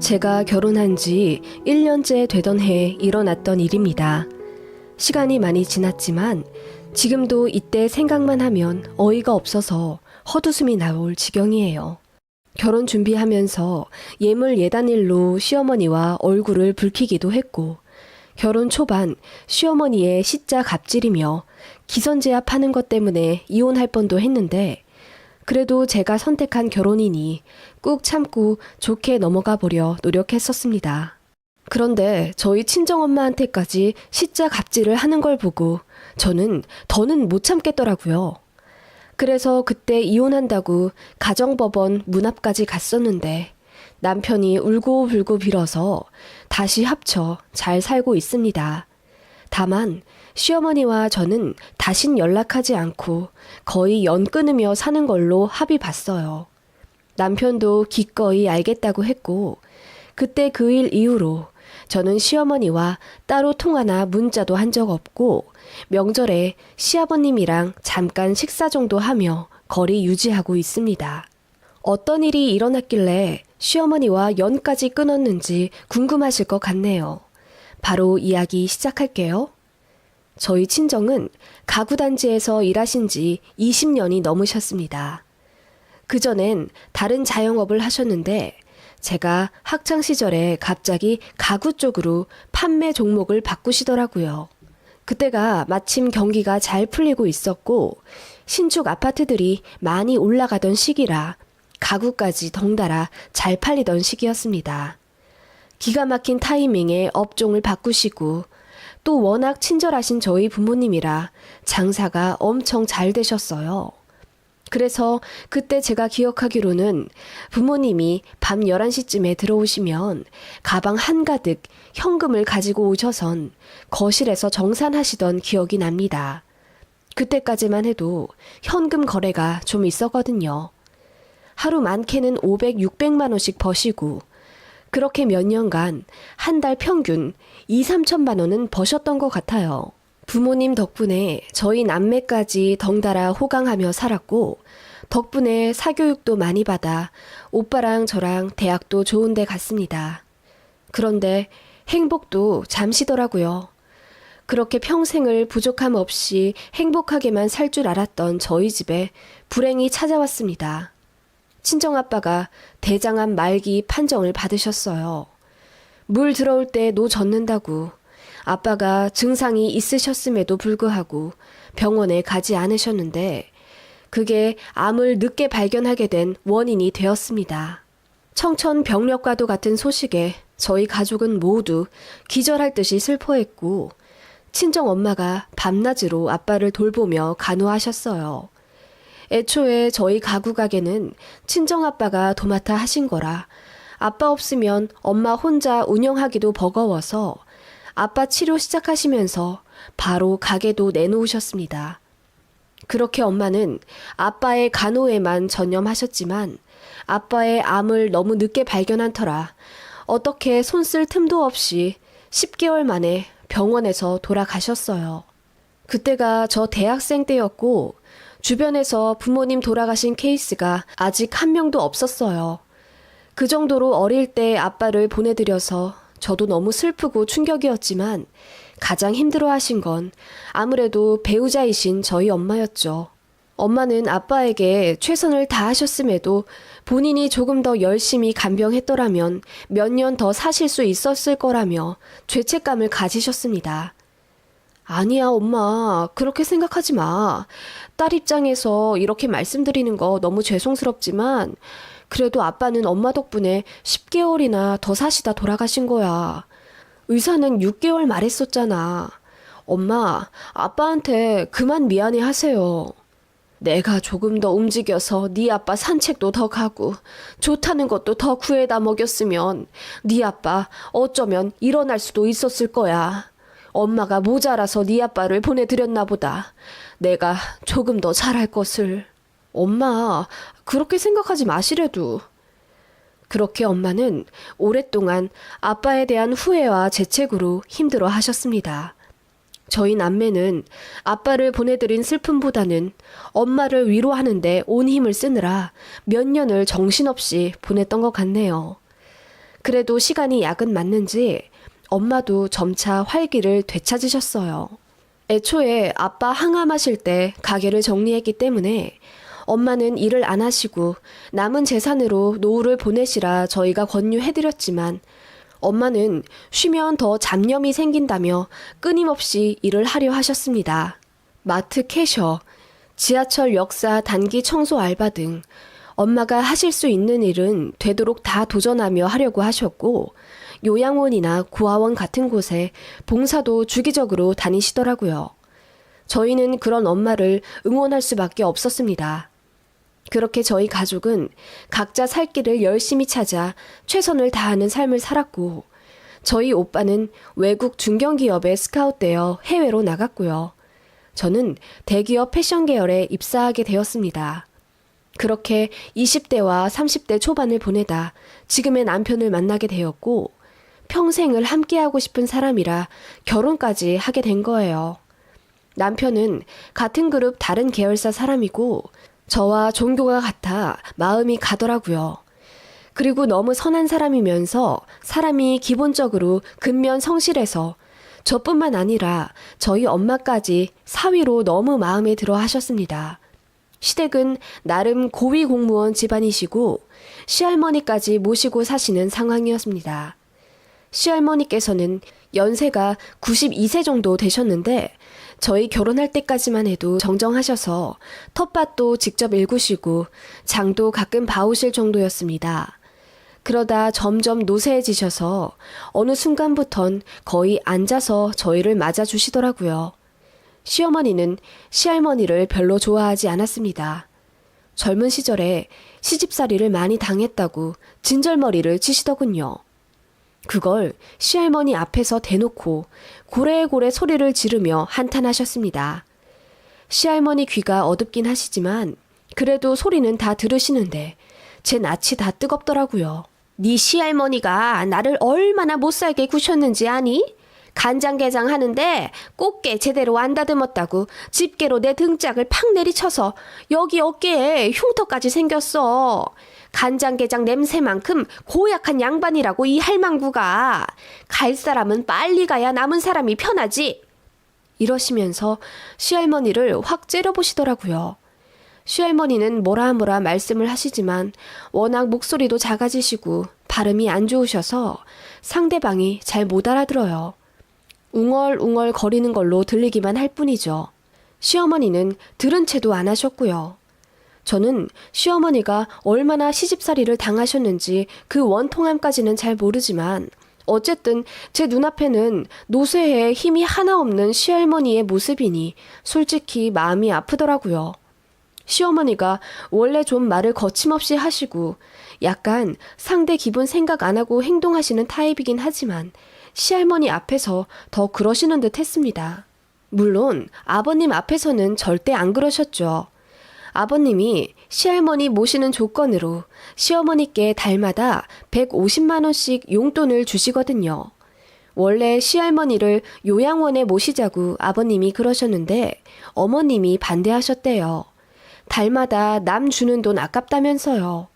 제가 결혼한 지 1년째 되던 해에 일어났던 일입니다. 시간이 많이 지났지만 지금도 이때 생각만 하면 어이가 없어서 헛웃음이 나올 지경이에요. 결혼 준비하면서 예물 예단일로 시어머니와 얼굴을 붉히기도 했고 결혼 초반 시어머니의 시자 갑질이며 기선제압하는 것 때문에 이혼할 뻔도 했는데 그래도 제가 선택한 결혼이니 꾹 참고 좋게 넘어가 보려 노력했었습니다. 그런데 저희 친정엄마한테까지 시자 갑질을 하는 걸 보고 저는 더는 못 참겠더라고요. 그래서 그때 이혼한다고 가정법원 문 앞까지 갔었는데 남편이 울고불고 빌어서 다시 합쳐 잘 살고 있습니다. 다만 시어머니와 저는 다신 연락하지 않고 거의 연 끊으며 사는 걸로 합의 봤어요. 남편도 기꺼이 알겠다고 했고 그때 그 일 이후로 저는 시어머니와 따로 통화나 문자도 한 적 없고 명절에 시아버님이랑 잠깐 식사 정도 하며 거리 유지하고 있습니다. 어떤 일이 일어났길래 시어머니와 연까지 끊었는지 궁금하실 것 같네요. 바로 이야기 시작할게요. 저희 친정은 가구단지에서 일하신 지 20년이 넘으셨습니다. 그전엔 다른 자영업을 하셨는데 제가 학창 시절에 갑자기 가구 쪽으로 판매 종목을 바꾸시더라고요. 그때가 마침 경기가 잘 풀리고 있었고 신축 아파트들이 많이 올라가던 시기라 가구까지 덩달아 잘 팔리던 시기였습니다. 기가 막힌 타이밍에 업종을 바꾸시고 또 워낙 친절하신 저희 부모님이라 장사가 엄청 잘 되셨어요. 그래서 그때 제가 기억하기로는 부모님이 밤 11시쯤에 들어오시면 가방 한가득 현금을 가지고 오셔선 거실에서 정산하시던 기억이 납니다. 그때까지만 해도 현금 거래가 좀 있었거든요. 하루 많게는 500, 600만 원씩 버시고 그렇게 몇 년간 한 달 평균 2, 3천만 원은 버셨던 것 같아요. 부모님 덕분에 저희 남매까지 덩달아 호강하며 살았고 덕분에 사교육도 많이 받아 오빠랑 저랑 대학도 좋은 데 갔습니다. 그런데 행복도 잠시더라고요. 그렇게 평생을 부족함 없이 행복하게만 살 줄 알았던 저희 집에 불행이 찾아왔습니다. 친정아빠가 대장암 말기 판정을 받으셨어요. 물 들어올 때노 젖는다고 아빠가 증상이 있으셨음에도 불구하고 병원에 가지 않으셨는데 그게 암을 늦게 발견하게 된 원인이 되었습니다. 청천벽력과도 같은 소식에 저희 가족은 모두 기절할 듯이 슬퍼했고 친정 엄마가 밤낮으로 아빠를 돌보며 간호하셨어요. 애초에 저희 가구 가게는 친정 아빠가 도맡아 하신 거라 아빠 없으면 엄마 혼자 운영하기도 버거워서 아빠 치료 시작하시면서 바로 가게도 내놓으셨습니다. 그렇게 엄마는 아빠의 간호에만 전념하셨지만 아빠의 암을 너무 늦게 발견한 터라 어떻게 손 쓸 틈도 없이 10개월 만에 병원에서 돌아가셨어요. 그때가 저 대학생 때였고 주변에서 부모님 돌아가신 케이스가 아직 한 명도 없었어요. 그 정도로 어릴 때 아빠를 보내드려서 저도 너무 슬프고 충격이었지만 가장 힘들어 하신 건 아무래도 배우자이신 저희 엄마였죠. 엄마는 아빠에게 최선을 다하셨음에도 본인이 조금 더 열심히 간병했더라면 몇 년 더 사실 수 있었을 거라며 죄책감을 가지셨습니다. 아니야, 엄마. 그렇게 생각하지 마. 딸 입장에서 이렇게 말씀드리는 거 너무 죄송스럽지만, 그래도 아빠는 엄마 덕분에 10개월이나 더 사시다 돌아가신 거야. 의사는 6개월 말했었잖아. 엄마, 아빠한테 그만 미안해 하세요. 내가 조금 더 움직여서 네 아빠 산책도 더 가고 좋다는 것도 더 구해다 먹였으면 네 아빠 어쩌면 일어날 수도 있었을 거야. 엄마가 모자라서 네 아빠를 보내드렸나 보다. 내가 조금 더 잘할 것을. 엄마, 그렇게 생각하지 마시래도. 그렇게 엄마는 오랫동안 아빠에 대한 후회와 재책으로 힘들어 하셨습니다. 저희 남매는 아빠를 보내드린 슬픔보다는 엄마를 위로하는데 온 힘을 쓰느라 몇 년을 정신없이 보냈던 것 같네요. 그래도 시간이 야근 맞는지 엄마도 점차 활기를 되찾으셨어요. 애초에 아빠 항암하실 때 가게를 정리했기 때문에 엄마는 일을 안 하시고 남은 재산으로 노후를 보내시라 저희가 권유해드렸지만 엄마는 쉬면 더 잡념이 생긴다며 끊임없이 일을 하려 하셨습니다. 마트 캐셔, 지하철 역사 단기 청소 알바 등 엄마가 하실 수 있는 일은 되도록 다 도전하며 하려고 하셨고 요양원이나 고아원 같은 곳에 봉사도 주기적으로 다니시더라고요. 저희는 그런 엄마를 응원할 수밖에 없었습니다. 그렇게 저희 가족은 각자 살 길을 열심히 찾아 최선을 다하는 삶을 살았고, 저희 오빠는 외국 중견기업에 스카웃되어 해외로 나갔고요. 저는 대기업 패션 계열에 입사하게 되었습니다. 그렇게 20대와 30대 초반을 보내다 지금의 남편을 만나게 되었고, 평생을 함께하고 싶은 사람이라 결혼까지 하게 된 거예요. 남편은 같은 그룹 다른 계열사 사람이고 저와 종교가 같아 마음이 가더라고요. 그리고 너무 선한 사람이면서 사람이 기본적으로 근면 성실해서 저뿐만 아니라 저희 엄마까지 사위로 너무 마음에 들어 하셨습니다. 시댁은 나름 고위 공무원 집안이시고 시할머니까지 모시고 사시는 상황이었습니다. 시할머니께서는 연세가 92세 정도 되셨는데 저희 결혼할 때까지만 해도 정정하셔서 텃밭도 직접 일구시고 장도 가끔 봐오실 정도였습니다. 그러다 점점 노쇠해지셔서 어느 순간부턴 거의 앉아서 저희를 맞아주시더라고요. 시어머니는 시할머니를 별로 좋아하지 않았습니다. 젊은 시절에 시집살이를 많이 당했다고 진절머리를 치시더군요. 그걸 시할머니 앞에서 대놓고 고래고래 소리를 지르며 한탄하셨습니다. 시할머니 귀가 어둡긴 하시지만 그래도 소리는 다 들으시는데 제 낯이 다 뜨겁더라고요. 네 시할머니가 나를 얼마나 못살게 구셨는지 아니? 간장게장 하는데 꽃게 제대로 안 다듬었다고 집게로 내 등짝을 팍 내리쳐서 여기 어깨에 흉터까지 생겼어. 간장게장 냄새만큼 고약한 양반이라고 이 할망구가 갈 사람은 빨리 가야 남은 사람이 편하지. 이러시면서 시할머니를 확 째려보시더라고요. 시할머니는 뭐라 뭐라 말씀을 하시지만 워낙 목소리도 작아지시고 발음이 안 좋으셔서 상대방이 잘 못 알아들어요. 웅얼웅얼 거리는 걸로 들리기만 할 뿐이죠. 시어머니는 들은 채도 안 하셨고요. 저는 시어머니가 얼마나 시집살이를 당하셨는지 그 원통함까지는 잘 모르지만 어쨌든 제 눈앞에는 노쇠해 힘이 하나 없는 시할머니의 모습이니 솔직히 마음이 아프더라고요. 시어머니가 원래 좀 말을 거침없이 하시고 약간 상대 기분 생각 안 하고 행동하시는 타입이긴 하지만 시할머니 앞에서 더 그러시는 듯 했습니다. 물론 아버님 앞에서는 절대 안 그러셨죠. 아버님이 시할머니 모시는 조건으로 시어머니께 달마다 150만원씩 용돈을 주시거든요. 원래 시할머니를 요양원에 모시자고 아버님이 그러셨는데 어머님이 반대하셨대요. 달마다 남 주는 돈 아깝다면서요.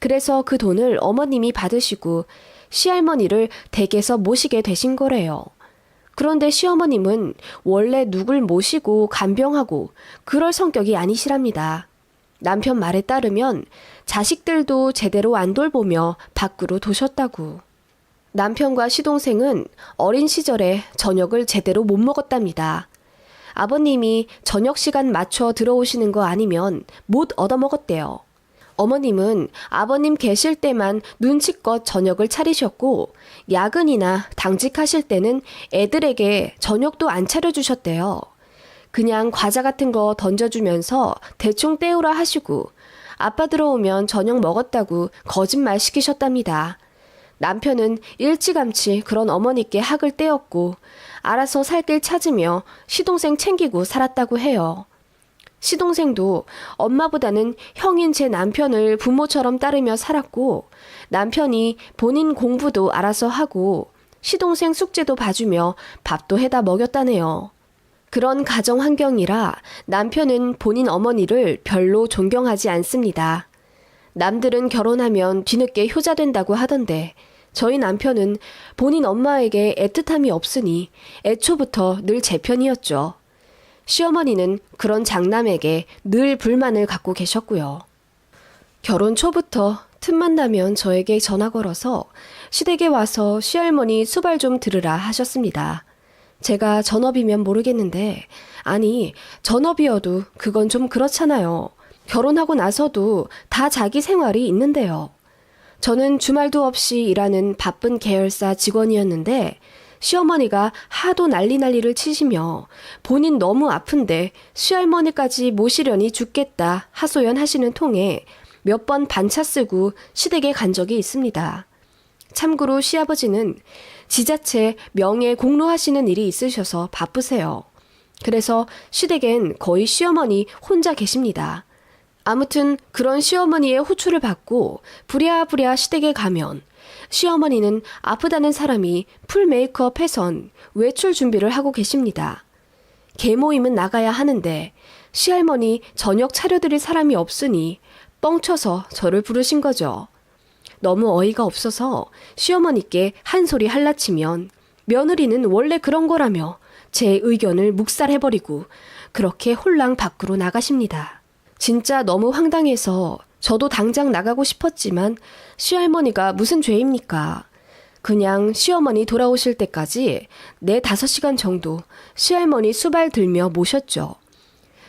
그래서 그 돈을 어머님이 받으시고 시할머니를 댁에서 모시게 되신 거래요. 그런데 시어머님은 원래 누굴 모시고 간병하고 그럴 성격이 아니시랍니다. 남편 말에 따르면 자식들도 제대로 안 돌보며 밖으로 도셨다고. 남편과 시동생은 어린 시절에 저녁을 제대로 못 먹었답니다. 아버님이 저녁 시간 맞춰 들어오시는 거 아니면 못 얻어먹었대요. 어머님은 아버님 계실 때만 눈치껏 저녁을 차리셨고, 야근이나 당직하실 때는 애들에게 저녁도 안 차려주셨대요. 그냥 과자 같은 거 던져주면서 대충 때우라 하시고, 아빠 들어오면 저녁 먹었다고 거짓말 시키셨답니다. 남편은 일찌감치 그런 어머니께 학을 떼었고, 알아서 살 길 찾으며 시동생 챙기고 살았다고 해요. 시동생도 엄마보다는 형인 제 남편을 부모처럼 따르며 살았고 남편이 본인 공부도 알아서 하고 시동생 숙제도 봐주며 밥도 해다 먹였다네요. 그런 가정 환경이라 남편은 본인 어머니를 별로 존경하지 않습니다. 남들은 결혼하면 뒤늦게 효자된다고 하던데 저희 남편은 본인 엄마에게 애틋함이 없으니 애초부터 늘 제 편이었죠. 시어머니는 그런 장남에게 늘 불만을 갖고 계셨고요. 결혼 초부터 틈만 나면 저에게 전화 걸어서 시댁에 와서 시할머니 수발 좀 들으라 하셨습니다. 제가 전업이면 모르겠는데, 아니, 전업이어도 그건 좀 그렇잖아요. 결혼하고 나서도 다 자기 생활이 있는데요. 저는 주말도 없이 일하는 바쁜 계열사 직원이었는데, 시어머니가 하도 난리 난리를 치시며 본인 너무 아픈데 시할머니까지 모시려니 죽겠다 하소연 하시는 통에 몇 번 반차 쓰고 시댁에 간 적이 있습니다. 참고로 시아버지는 지자체 명예 공로하시는 일이 있으셔서 바쁘세요. 그래서 시댁엔 거의 시어머니 혼자 계십니다. 아무튼 그런 시어머니의 호출을 받고 부랴부랴 시댁에 가면 시어머니는 아프다는 사람이 풀 메이크업 해선 외출 준비를 하고 계십니다. 개모임은 나가야 하는데 시할머니 저녁 차려드릴 사람이 없으니 뻥쳐서 저를 부르신 거죠. 너무 어이가 없어서 시어머니께 한 소리 할라치면 며느리는 원래 그런 거라며 제 의견을 묵살해버리고 그렇게 홀랑 밖으로 나가십니다. 진짜 너무 황당해서 저도 당장 나가고 싶었지만 시할머니가 무슨 죄입니까? 그냥 시어머니 돌아오실 때까지 네 다섯 시간 정도 시할머니 수발 들며 모셨죠.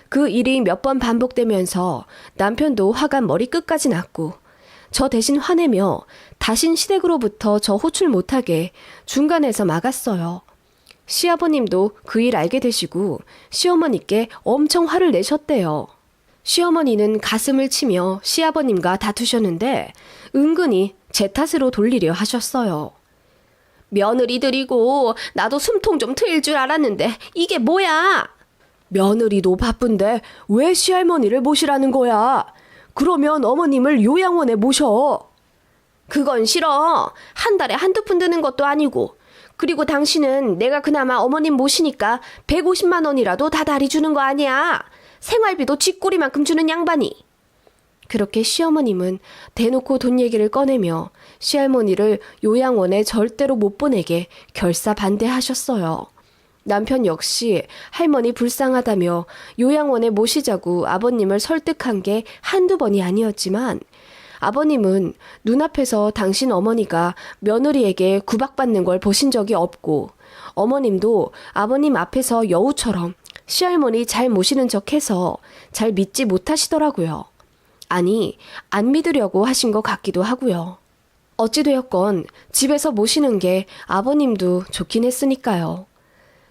그 일이 몇 번 반복되면서 남편도 화가 머리 끝까지 났고 저 대신 화내며 다신 시댁으로부터 저 호출 못하게 중간에서 막았어요. 시아버님도 그 일 알게 되시고 시어머니께 엄청 화를 내셨대요. 시어머니는 가슴을 치며 시아버님과 다투셨는데 은근히 제 탓으로 돌리려 하셨어요. 며느리들이고 나도 숨통 좀 트일 줄 알았는데 이게 뭐야? 며느리도 바쁜데 왜 시할머니를 모시라는 거야? 그러면 어머님을 요양원에 모셔. 그건 싫어. 한 달에 한두 푼 드는 것도 아니고. 그리고 당신은 내가 그나마 어머님 모시니까 150만 원이라도 다 다리 주는 거 아니야. 생활비도 쥐꼬리만큼 주는 양반이. 그렇게 시어머님은 대놓고 돈 얘기를 꺼내며 시할머니를 요양원에 절대로 못 보내게 결사 반대하셨어요. 남편 역시 할머니 불쌍하다며 요양원에 모시자고 아버님을 설득한 게 한두 번이 아니었지만 아버님은 눈앞에서 당신 어머니가 며느리에게 구박받는 걸 보신 적이 없고 어머님도 아버님 앞에서 여우처럼 시할머니 잘 모시는 척 해서 잘 믿지 못하시더라고요. 아니, 안 믿으려고 하신 것 같기도 하고요. 어찌되었건 집에서 모시는 게 아버님도 좋긴 했으니까요.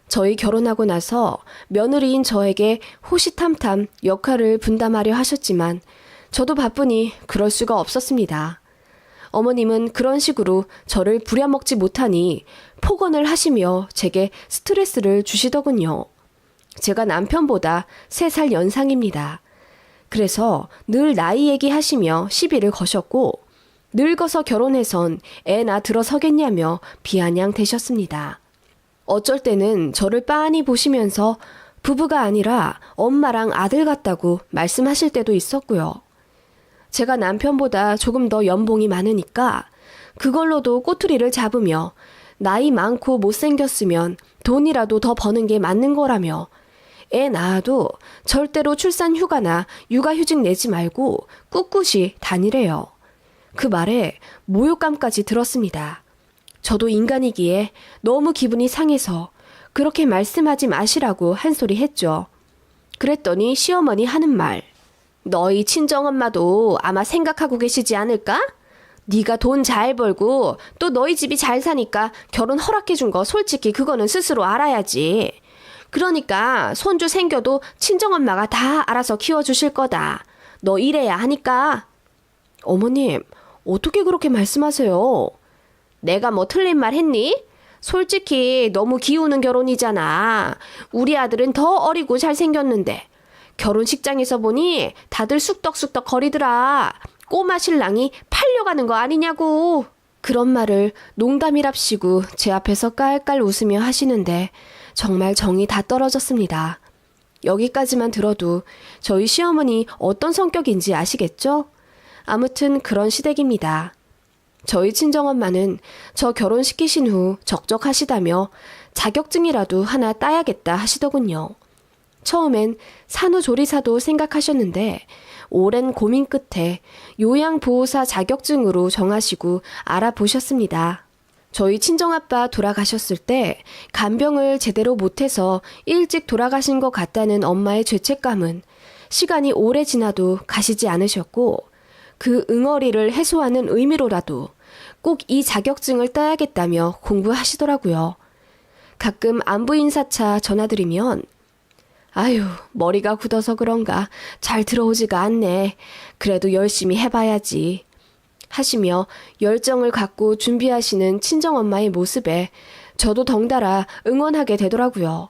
저희 결혼하고 나서 며느리인 저에게 호시탐탐 역할을 분담하려 하셨지만 저도 바쁘니 그럴 수가 없었습니다. 어머님은 그런 식으로 저를 부려먹지 못하니 폭언을 하시며 제게 스트레스를 주시더군요. 제가 남편보다 3살 연상입니다. 그래서 늘 나이 얘기하시며 시비를 거셨고 늙어서 결혼해선 애 나 들어서겠냐며 비아냥 되셨습니다. 어쩔 때는 저를 빤히 보시면서 부부가 아니라 엄마랑 아들 같다고 말씀하실 때도 있었고요. 제가 남편보다 조금 더 연봉이 많으니까 그걸로도 꼬투리를 잡으며 나이 많고 못생겼으면 돈이라도 더 버는 게 맞는 거라며 애 낳아도 절대로 출산 휴가나 육아 휴직 내지 말고 꿋꿋이 다니래요. 그 말에 모욕감까지 들었습니다. 저도 인간이기에 너무 기분이 상해서 그렇게 말씀하지 마시라고 한 소리 했죠. 그랬더니 시어머니 하는 말. 너희 친정엄마도 아마 생각하고 계시지 않을까? 네가 돈 잘 벌고 또 너희 집이 잘 사니까 결혼 허락해 준 거 솔직히 그거는 스스로 알아야지. 그러니까 손주 생겨도 친정엄마가 다 알아서 키워주실 거다. 너 이래야 하니까. 어머님, 어떻게 그렇게 말씀하세요? 내가 뭐 틀린 말 했니? 솔직히 너무 기우는 결혼이잖아. 우리 아들은 더 어리고 잘생겼는데. 결혼식장에서 보니 다들 쑥덕쑥덕 거리더라. 꼬마 신랑이 팔려가는 거 아니냐고. 그런 말을 농담이랍시고 제 앞에서 깔깔 웃으며 하시는데 정말 정이 다 떨어졌습니다. 여기까지만 들어도 저희 시어머니 어떤 성격인지 아시겠죠? 아무튼 그런 시댁입니다. 저희 친정엄마는 저 결혼시키신 후 적적하시다며 자격증이라도 하나 따야겠다 하시더군요. 처음엔 산후조리사도 생각하셨는데 오랜 고민 끝에 요양보호사 자격증으로 정하시고 알아보셨습니다. 저희 친정아빠 돌아가셨을 때 간병을 제대로 못해서 일찍 돌아가신 것 같다는 엄마의 죄책감은 시간이 오래 지나도 가시지 않으셨고 그 응어리를 해소하는 의미로라도 꼭 이 자격증을 따야겠다며 공부하시더라고요. 가끔 안부 인사차 전화드리면 아유, 머리가 굳어서 그런가 잘 들어오지가 않네. 그래도 열심히 해봐야지. 하시며 열정을 갖고 준비하시는 친정엄마의 모습에 저도 덩달아 응원하게 되더라고요.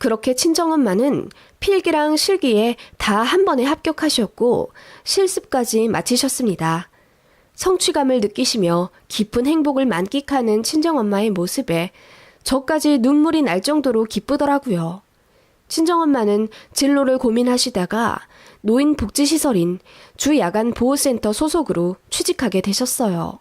그렇게 친정엄마는 필기랑 실기에 다 한 번에 합격하셨고 실습까지 마치셨습니다. 성취감을 느끼시며 깊은 행복을 만끽하는 친정엄마의 모습에 저까지 눈물이 날 정도로 기쁘더라고요. 친정엄마는 진로를 고민하시다가 노인복지시설인 주야간보호센터 소속으로 취직하게 되셨어요.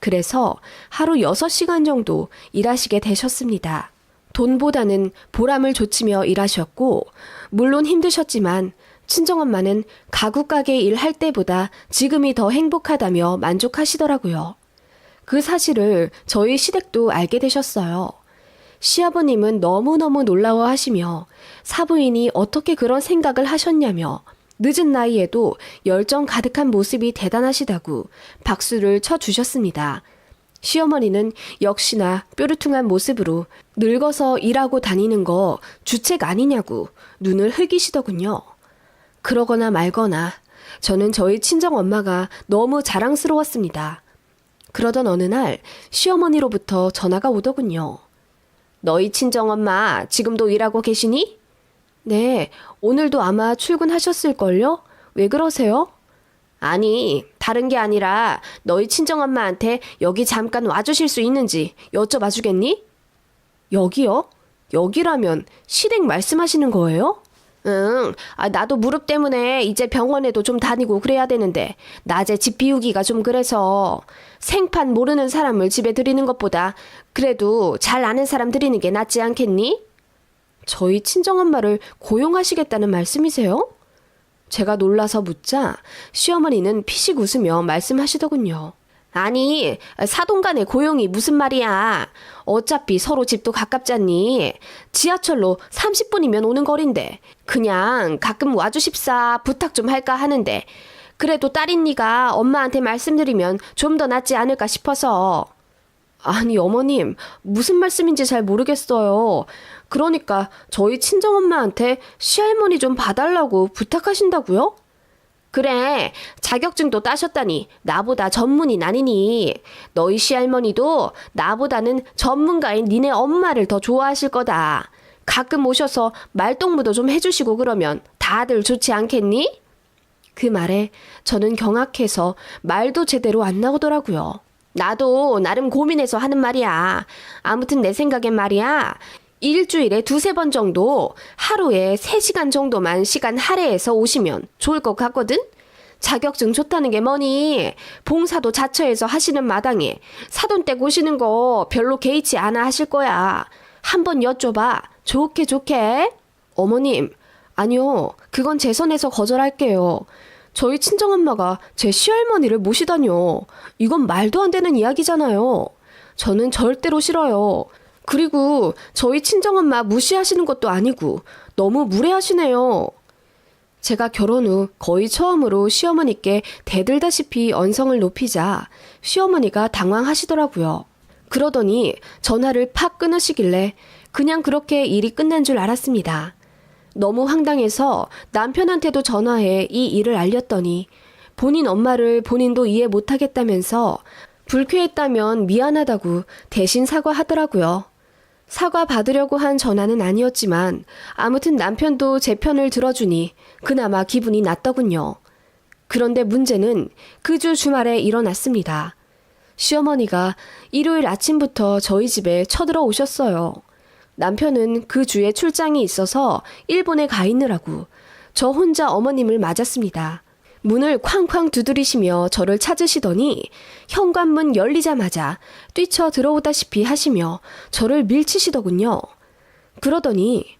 그래서 하루 6시간 정도 일하시게 되셨습니다. 돈보다는 보람을 좇으며 일하셨고, 물론 힘드셨지만, 친정엄마는 가구 가게 일할 때보다 지금이 더 행복하다며 만족하시더라고요. 그 사실을 저희 시댁도 알게 되셨어요. 시아버님은 너무너무 놀라워 하시며 사부인이 어떻게 그런 생각을 하셨냐며 늦은 나이에도 열정 가득한 모습이 대단하시다고 박수를 쳐주셨습니다. 시어머니는 역시나 뾰루퉁한 모습으로 늙어서 일하고 다니는 거 주책 아니냐고 눈을 흘기시더군요. 그러거나 말거나 저는 저희 친정 엄마가 너무 자랑스러웠습니다. 그러던 어느 날 시어머니로부터 전화가 오더군요. 너희 친정엄마 지금도 일하고 계시니? 네, 오늘도 아마 출근하셨을걸요? 왜 그러세요? 아니, 다른 게 아니라 너희 친정엄마한테 여기 잠깐 와주실 수 있는지 여쭤봐 주겠니? 여기요? 여기라면 시댁 말씀하시는 거예요? 응, 아, 나도 무릎 때문에 이제 병원에도 좀 다니고 그래야 되는데, 낮에 집 비우기가 좀 그래서, 생판 모르는 사람을 집에 들이는 것보다, 그래도 잘 아는 사람 들이는 게 낫지 않겠니? 저희 친정엄마를 고용하시겠다는 말씀이세요? 제가 놀라서 묻자, 시어머니는 피식 웃으며 말씀하시더군요. 아니, 사돈간의 고용이 무슨 말이야. 어차피 서로 집도 가깝잖니. 지하철로 30분이면 오는 거리인데. 그냥 가끔 와주십사 부탁 좀 할까 하는데. 그래도 딸인 니가 엄마한테 말씀드리면 좀 더 낫지 않을까 싶어서. 아니, 어머님, 무슨 말씀인지 잘 모르겠어요. 그러니까 저희 친정엄마한테 시할머니 좀 봐달라고 부탁하신다고요? 그래, 자격증도 따셨다니 나보다 전문인 아니니. 너희 시할머니도 나보다는 전문가인 니네 엄마를 더 좋아하실 거다. 가끔 오셔서 말동무도 좀 해주시고 그러면 다들 좋지 않겠니? 그 말에 저는 경악해서 말도 제대로 안 나오더라고요. 나도 나름 고민해서 하는 말이야. 아무튼 내 생각엔 말이야. 일주일에 두세 번 정도 하루에 세시간 정도만 시간 할애해서 오시면 좋을 것 같거든? 자격증 좋다는 게 뭐니? 봉사도 자처해서 하시는 마당에 사돈 댁 오시는 거 별로 개의치 않아 하실 거야. 한번 여쭤봐. 좋게 좋게. 어머님, 아니요. 그건 제 선에서 거절할게요. 저희 친정엄마가 제 시할머니를 모시다뇨. 이건 말도 안 되는 이야기잖아요. 저는 절대로 싫어요. 그리고 저희 친정엄마 무시하시는 것도 아니고 너무 무례하시네요. 제가 결혼 후 거의 처음으로 시어머니께 대들다시피 언성을 높이자 시어머니가 당황하시더라고요. 그러더니 전화를 팍 끊으시길래 그냥 그렇게 일이 끝난 줄 알았습니다. 너무 황당해서 남편한테도 전화해 이 일을 알렸더니 본인 엄마를 본인도 이해 못하겠다면서 불쾌했다면 미안하다고 대신 사과하더라고요. 사과 받으려고 한 전화는 아니었지만 아무튼 남편도 제 편을 들어주니 그나마 기분이 났더군요. 그런데 문제는 그 주 주말에 일어났습니다. 시어머니가 일요일 아침부터 저희 집에 쳐들어 오셨어요. 남편은 그 주에 출장이 있어서 일본에 가 있느라고 저 혼자 어머님을 맞았습니다. 문을 쾅쾅 두드리시며 저를 찾으시더니 현관문 열리자마자 뛰쳐 들어오다시피 하시며 저를 밀치시더군요. 그러더니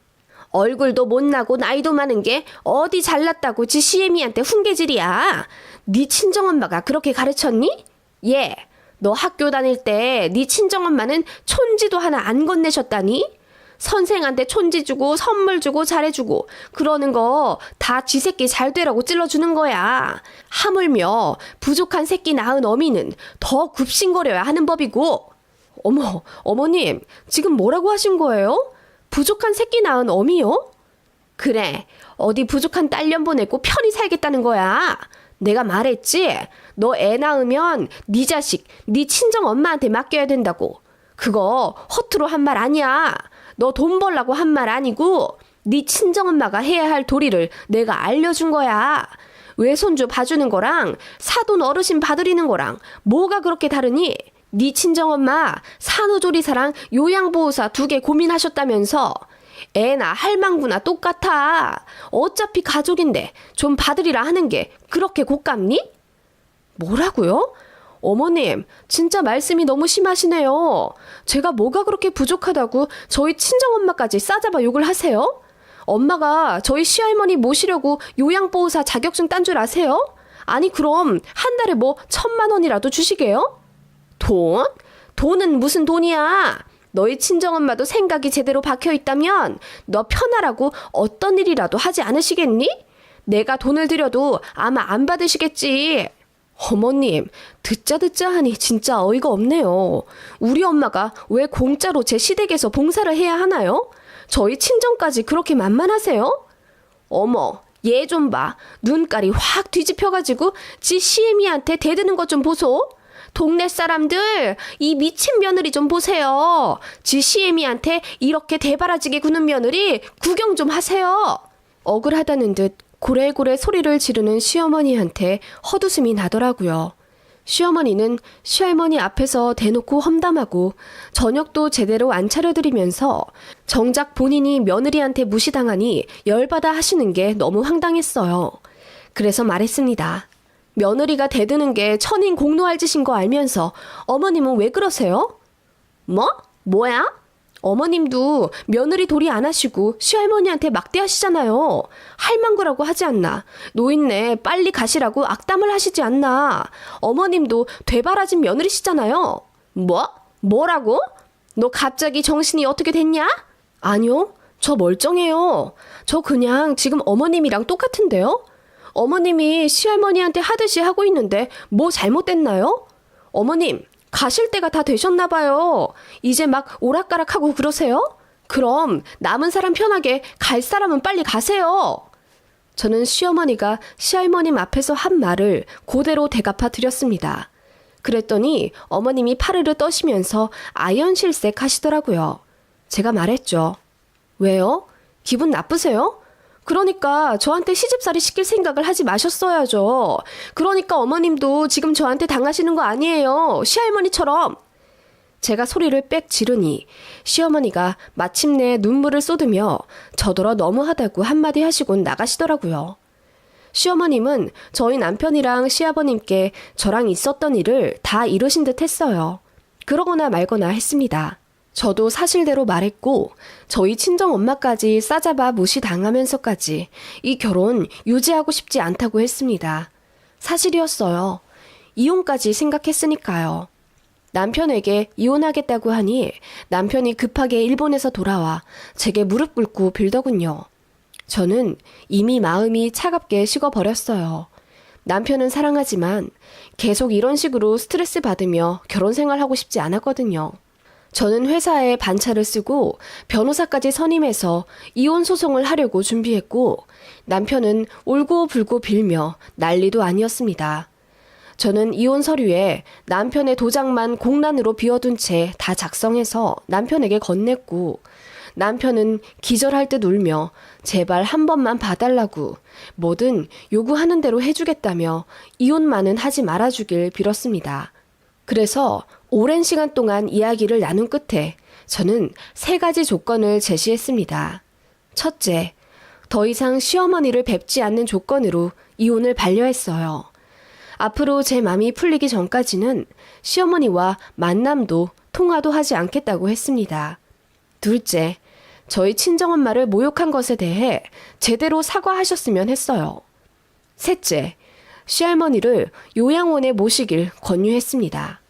얼굴도 못나고 나이도 많은 게 어디 잘났다고 지 시애미한테 훈계질이야. 네 친정엄마가 그렇게 가르쳤니? 예. 너 학교 다닐 때 네 친정엄마는 촌지도 하나 안 건네셨다니? 선생한테 촌지 주고 선물 주고 잘해주고 그러는 거 다 지 새끼 잘 되라고 찔러주는 거야. 하물며 부족한 새끼 낳은 어미는 더 굽신거려야 하는 법이고. 어머, 어머님, 지금 뭐라고 하신 거예요? 부족한 새끼 낳은 어미요? 그래, 어디 부족한 딸년 보내고 편히 살겠다는 거야. 내가 말했지. 너 애 낳으면 네 자식, 네 친정 엄마한테 맡겨야 된다고. 그거 허투루 한 말 아니야. 너 돈 벌라고 한 말 아니고 네 친정 엄마가 해야 할 도리를 내가 알려준 거야. 외손주 봐주는 거랑 사돈 어르신 봐드리는 거랑 뭐가 그렇게 다르니? 네 친정 엄마 산후조리사랑 요양보호사 두 개 고민하셨다면서 애나 할망구나 똑같아. 어차피 가족인데 좀 봐드리라 하는 게 그렇게 고깝니? 뭐라고요? 어머님, 진짜 말씀이 너무 심하시네요. 제가 뭐가 그렇게 부족하다고 저희 친정엄마까지 싸잡아 욕을 하세요? 엄마가 저희 시할머니 모시려고 요양보호사 자격증 딴 줄 아세요? 아니, 그럼 한 달에 뭐 천만 원이라도 주시게요? 돈? 돈은 무슨 돈이야? 너희 친정엄마도 생각이 제대로 박혀 있다면 너 편하라고 어떤 일이라도 하지 않으시겠니? 내가 돈을 드려도 아마 안 받으시겠지. 어머님, 듣자 듣자 하니 진짜 어이가 없네요. 우리 엄마가 왜 공짜로 제 시댁에서 봉사를 해야 하나요? 저희 친정까지 그렇게 만만하세요? 어머, 얘 좀 봐. 눈깔이 확 뒤집혀가지고 지 시애미한테 대드는 것 좀 보소. 동네 사람들, 이 미친 며느리 좀 보세요. 지 시애미한테 이렇게 대바라지게 구는 며느리 구경 좀 하세요. 억울하다는 듯 고래고래 소리를 지르는 시어머니한테 헛웃음이 나더라고요. 시어머니는 시할머니 앞에서 대놓고 험담하고 저녁도 제대로 안 차려드리면서 정작 본인이 며느리한테 무시당하니 열받아 하시는 게 너무 황당했어요. 그래서 말했습니다. 며느리가 대드는 게 천인 공노할 짓인 거 알면서 어머님은 왜 그러세요? 뭐? 뭐야? 어머님도 며느리 도리 안 하시고 시할머니한테 막대하시잖아요. 할망구라고 하지 않나. 노인네 빨리 가시라고 악담을 하시지 않나. 어머님도 되바라진 며느리시잖아요. 뭐? 뭐라고? 너 갑자기 정신이 어떻게 됐냐? 아니요. 저 멀쩡해요. 저 그냥 지금 어머님이랑 똑같은데요? 어머님이 시할머니한테 하듯이 하고 있는데 뭐 잘못됐나요? 어머님, 가실 때가 다 되셨나 봐요. 이제 막 오락가락하고 그러세요? 그럼 남은 사람 편하게 갈 사람은 빨리 가세요. 저는 시어머니가 시할머님 앞에서 한 말을 그대로 대갚아 드렸습니다. 그랬더니 어머님이 파르르 떠시면서 아연실색 하시더라고요. 제가 말했죠. 왜요? 기분 나쁘세요? 그러니까 저한테 시집살이 시킬 생각을 하지 마셨어야죠. 그러니까 어머님도 지금 저한테 당하시는 거 아니에요. 시할머니처럼. 제가 소리를 빽 지르니 시어머니가 마침내 눈물을 쏟으며 저더러 너무하다고 한마디 하시곤 나가시더라고요. 시어머님은 저희 남편이랑 시아버님께 저랑 있었던 일을 다 이루신 듯 했어요. 그러거나 말거나 했습니다. 저도 사실대로 말했고, 저희 친정 엄마까지 싸잡아 무시당하면서까지 이 결혼 유지하고 싶지 않다고 했습니다. 사실이었어요. 이혼까지 생각했으니까요. 남편에게 이혼하겠다고 하니 남편이 급하게 일본에서 돌아와 제게 무릎 꿇고 빌더군요. 저는 이미 마음이 차갑게 식어버렸어요. 남편은 사랑하지만 계속 이런 식으로 스트레스 받으며 결혼 생활하고 싶지 않았거든요. 저는 회사에 반차를 쓰고 변호사까지 선임해서 이혼 소송을 하려고 준비했고 남편은 울고 불고 빌며 난리도 아니었습니다. 저는 이혼 서류에 남편의 도장만 공란으로 비워둔 채 다 작성해서 남편에게 건넸고 남편은 기절할 듯 울며 제발 한 번만 봐달라고 뭐든 요구하는 대로 해주겠다며 이혼만은 하지 말아주길 빌었습니다. 그래서 오랜 시간 동안 이야기를 나눈 끝에 저는 세 가지 조건을 제시했습니다. 첫째, 더 이상 시어머니를 뵙지 않는 조건으로 이혼을 반려했어요. 앞으로 제 맘이 풀리기 전까지는 시어머니와 만남도 통화도 하지 않겠다고 했습니다. 둘째, 저희 친정엄마를 모욕한 것에 대해 제대로 사과하셨으면 했어요. 셋째, 시할머니를 요양원에 모시길 권유했습니다.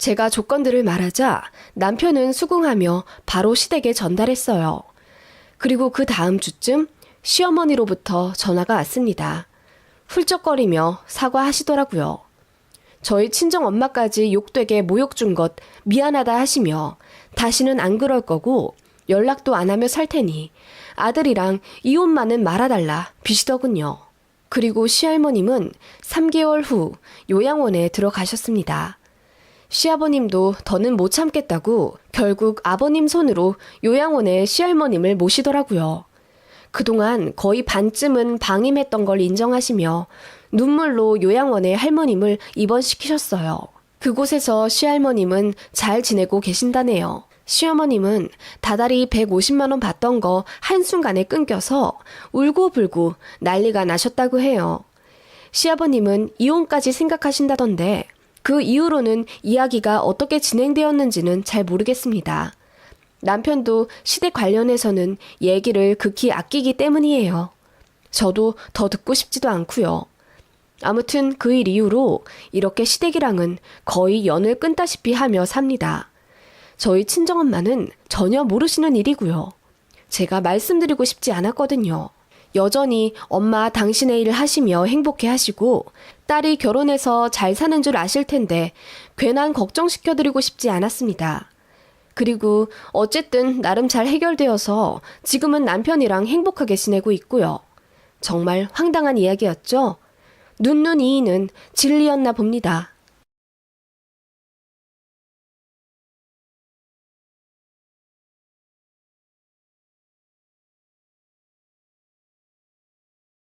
제가 조건들을 말하자 남편은 수긍하며 바로 시댁에 전달했어요. 그리고 그 다음 주쯤 시어머니로부터 전화가 왔습니다. 훌쩍거리며 사과하시더라고요. 저희 친정 엄마까지 욕되게 모욕 준 것 미안하다 하시며 다시는 안 그럴 거고 연락도 안 하며 살 테니 아들이랑 이혼만은 말아달라 비시더군요. 그리고 시할머님은 3개월 후 요양원에 들어가셨습니다. 시아버님도 더는 못 참겠다고 결국 아버님 손으로 요양원에 시할머님을 모시더라고요. 그동안 거의 반쯤은 방임했던 걸 인정하시며 눈물로 요양원에 할머님을 입원시키셨어요. 그곳에서 시할머님은 잘 지내고 계신다네요. 시어머님은 다달이 150만원 받던 거 한순간에 끊겨서 울고불고 난리가 나셨다고 해요. 시아버님은 이혼까지 생각하신다던데 그 이후로는 이야기가 어떻게 진행되었는지는 잘 모르겠습니다. 남편도 시댁 관련해서는 얘기를 극히 아끼기 때문이에요. 저도 더 듣고 싶지도 않고요. 아무튼 그 일 이후로 이렇게 시댁이랑은 거의 연을 끊다시피 하며 삽니다. 저희 친정엄마는 전혀 모르시는 일이고요. 제가 말씀드리고 싶지 않았거든요. 여전히 엄마 당신의 일을 하시며 행복해 하시고 딸이 결혼해서 잘 사는 줄 아실 텐데 괜한 걱정시켜드리고 싶지 않았습니다. 그리고 어쨌든 나름 잘 해결되어서 지금은 남편이랑 행복하게 지내고 있고요. 정말 황당한 이야기였죠? 눈눈 이인은 진리였나 봅니다.